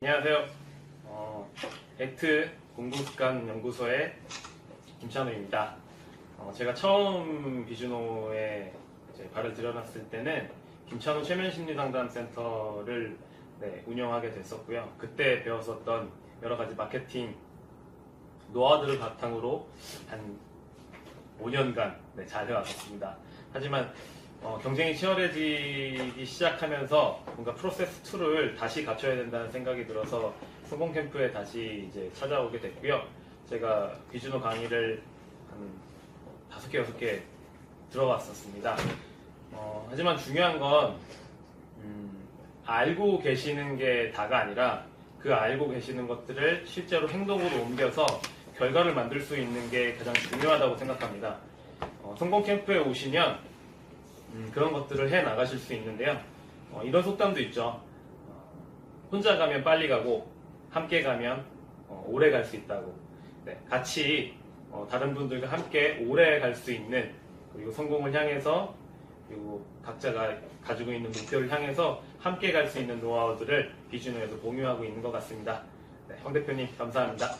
안녕하세요. 어, 액트 공부습관 연구소의 김찬우입니다. 어, 제가 처음 이제 발을 들여놨을 때는 김찬우 최면심리상담센터를 네, 운영하게 됐었고요. 그때 배웠었던 여러 가지 마케팅 노하우들을 바탕으로 한 5년간 네, 잘 해왔었습니다. 하지만 어, 경쟁이 치열해지기 시작하면서 뭔가 프로세스 2를 다시 갖춰야 된다는 생각이 들어서 성공 캠프에 다시 이제 찾아오게 됐고요. 제가 비주노 강의를 한 다섯 개 여섯 개 들어왔었습니다. 어, 하지만 중요한 건 음, 알고 계시는 게 다가 아니라 그 알고 계시는 것들을 실제로 행동으로 옮겨서 결과를 만들 수 있는 게 가장 중요하다고 생각합니다. 어, 성공 캠프에 오시면 음, 그런 것들을 해 나가실 수 있는데요. 어, 이런 속담도 있죠. 어, 혼자 가면 빨리 가고 함께 가면 어, 오래 갈 수 있다고. 네, 같이 어, 다른 분들과 함께 오래 갈 수 있는 그리고 성공을 향해서 그리고 각자가 가지고 있는 목표를 향해서 함께 갈 수 있는 노하우들을 비준호에서 공유하고 있는 것 같습니다. 네, 황 대표님 감사합니다.